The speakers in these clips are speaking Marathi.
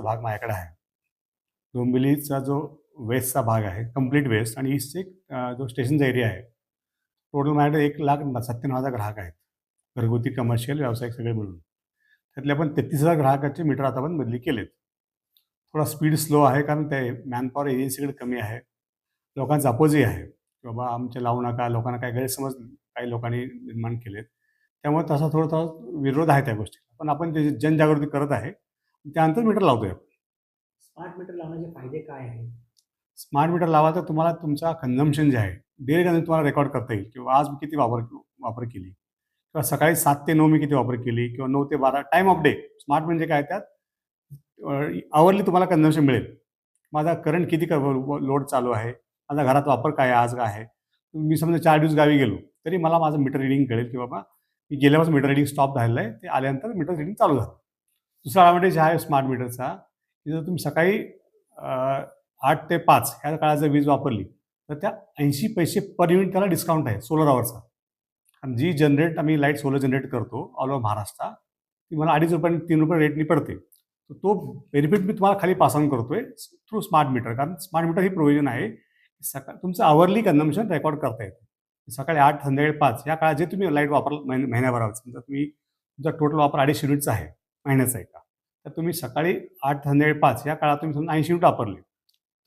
जो भाग माझ्याकडे आहे डोंबिवलीचा जो वेस्टचा भाग आहे कंप्लीट वेस्ट आणि ईस्टचे एक, जो स्टेशनचा एरिया आहे टोटल माझ्याकडे एक लाख सत्त्याण्णव हजार ग्राहक आहेत. घरगुती कमर्शियल व्यावसायिक सगळे मिळून त्यातले आपण तेहतीस हजार ग्राहकाचे मीटर आता आपण बदली केलेत. थोडा स्पीड स्लो आहे कारण ते मॅनपॉवर एजन्सीकडे कमी आहे. लोकांचा अपोजही आहे. की बाबा आमचे लावू नका लोकांना काही गैरसमज काही लोकांनी निर्माण केलेत. त्यामुळे तसा थोडा थोडा विरोध आहे त्या गोष्टीला. पण आपण त्याची जनजागृती करत आहे त्यानंतर मीटर लावतोय. स्मार्ट मीटर लावण्याचे फायदे काय आहेत? स्मार्ट मीटर लावा तर तुम्हाला तुमचा कन्झम्पशन जे आहे डेली कन्झम्पशन तुम्हाला रेकॉर्ड करता येईल किंवा आज मी किती वापर वापर केली? किंवा सकाळी सात ते नऊ मी किती वापर केली? किंवा नऊ ते बारा टाईम ऑफ डे स्मार्ट म्हणजे काय त्यात? आवरली तुम्हाला कन्झम्पशन मिळेल. माझा करंट किती लोड चालू आहे? माझा घरात वापर काय आहे आज काय आहे? मी समजा चार दिवस गावी गेलो तरी मला माझं मीटर रिडिंग कळेल की बाबा मी गेल्यापासून मीटर रिडिंग स्टॉप झालेलं आहे. ते आल्यानंतर मीटर रिडिंग चालू झालं. दुसरा ॲडव्हान्टेज म्हणजे आहे स्मार्ट मीटरचा की जर तुम्ही सकाळी आठ ते पाच ह्या काळात जर वीज वापरली तर त्या ऐंशी पैसे पर युनिट त्याला डिस्काउंट आहे सोलर आवरचा आणि जी जनरेट आम्ही लाइट सोलर जनरेट करतो ऑल ओव्हर महाराष्ट्र ती मला अडीच रुपये तीन रुपये रेटनी पडते. तर तो बेनिफिट मी तुम्हाला खाली पास ऑन करतोय थ्रू स्मार्ट मीटर कारण स्मार्ट मीटर ही प्रोव्हिजन आहे सकाळ तुमचं आवरली कन्झम्पशन रेकॉर्ड करता येतं. सकाळी आठ संध्याकाळी पाच या काळात जे तुम्ही लाइट वापर महिन महिन्याभरावर समजा तुम्ही तुमचा टोटल वापर अडीचशे युनिटचा आहे महिन्याचा आहे का? तर तुम्ही सकाळी आठ संध्याकाळी पाच या काळात तुम्ही समजा ऐंशी युनिट वापरले.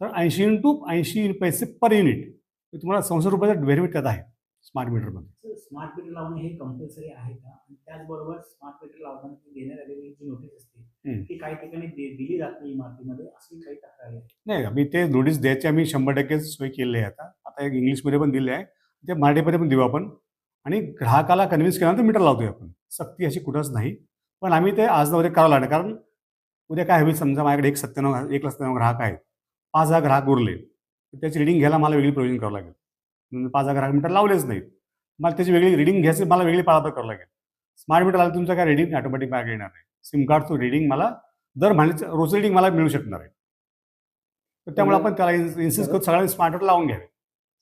तर ऐंशी इंटू ऐंशी पैसे पर युनिट तुम्हाला संशे रुपयाचा बेनिफिट त्यात आहे स्मार्ट मीटरमध्ये स्मार्ट मीटर लावणे हे कंपल्सरी आहे का? आणि त्याचबरोबर स्मार्ट मीटर लावताना देण्यात आलेली जी नोटीस असते. ती काही ठिकाणी दिली जात नाही इमारतीमध्ये अशी काही तक्रारी आहे? नाही आम्ही ते नोटीस द्यायची आम्ही शंभर टक्के सोय केली आहे आता. आता एक इंग्लिशमध्ये पण दिले आहे ते मराठीमध्ये पण देऊ आपण. आणि ग्राहकाला कन्व्हिन्स केल्यानंतर मीटर लावतोय आपण. सक्ती अशी कुठंच नाही. पण आम्ही ते आज उद्या करावं लागणार कारण उद्या काय होईल समजा माझ्याकडे एक सत्त्याण्णव एक सत्त्याण्णव ग्राहक आहेत. पाच हजार ग्राहक उरले. तर त्याची रिडिंग घ्यायला मला वेगळी प्रोव्हिजन करावं लागेल. पाच हजार ग्राहक मीटर लावलेच नाहीत. मला त्याची वेगळी रिडिंग घ्यायची मला वेगळी पाळापळ करावं लागेल. स्मार्ट मीटर आलं तुमचं काय रिडिंग ऑटोमॅटिक माझ्याकडे येणार नाही. सिम कार्डचं रिडिंग मला दर महिन्याचं रोज रिडिंग मला मिळू शकणार आहे. तर त्यामुळे आपण त्याला इन्सिस्ट करून सगळ्यांनी स्मार्ट मीटर लावून घ्यावे.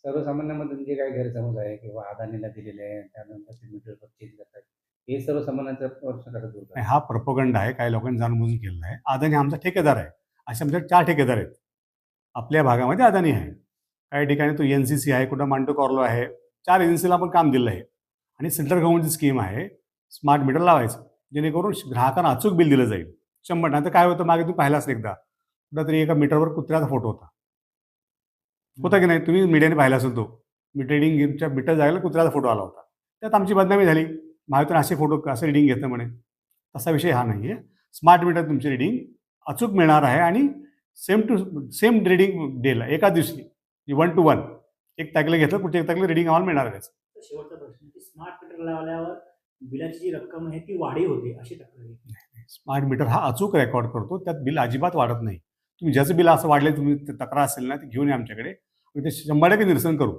सर्वसामान्यांमध्ये जे काही गैरसमज आहे किंवा अदानीला दिलेले आहे त्यानंतर ते मीटर परचेज करतात. हे सर्वसामान्यांचा प्रश्न नाही, हा प्रपोगंड आहे काही लोकांनी जाणून बुजून केलेला आहे अदानी आमचा ठेकेदार आहे. असे आमच्या चार ठेकेदार आहेत. आपल्या भागामध्ये अदानी आहे. काही ठिकाणी तो एन सी सी आहे कुठं मांडो कॉर्लो आहे. चार एजन्सीला आपण काम दिलं आहे. आणि सेंट्रल गव्हर्नमेंटची स्कीम आहे स्मार्ट मीटर लावायचं. जेणेकरून ग्राहकांना अचूक बिल दिलं जाईल. शंभर नाही तर काय होतं मागे तू पाहिलास एकदा. कुठं तरी एका मीटरवर कुत्र्याचा फोटो होता. होता की नाही? तुम्ही मीडियाने पाहिला असेल तो. मीटरिंग गेमच्या मीटर जायला कुत्र्याचा फोटो आला होता. त्यात आमची बदनामी झाली. महावितरण असे फोटो असं रिडिंग घेतं म्हणे. तसा विषय हा नाही आहे स्मार्ट मीटर तुमची रिडिंग अचूक मिळणार आहे आणि सेम टू सेम रिडिंग डेला एका दिवशी वन टू वन एक तारखेला घेतलं पुढच्या एक तारखेला रिडिंग आम्हाला मिळणार आहे शेवटचा प्रश्न की स्मार्ट मीटर लावल्यावर बिलाची जी रक्कम आहे ती वाढी होते अशी तक्रार स्मार्ट मीटर हा अचूक रेकॉर्ड करतो त्यात बिल अजिबात वाढत नाही. तुम्ही ज्याचं बिल असं वाढले तुम्ही तक्रार असेल ना ते घेऊन या आमच्याकडे. आम्ही ते शंभर टक्के निरसन करू.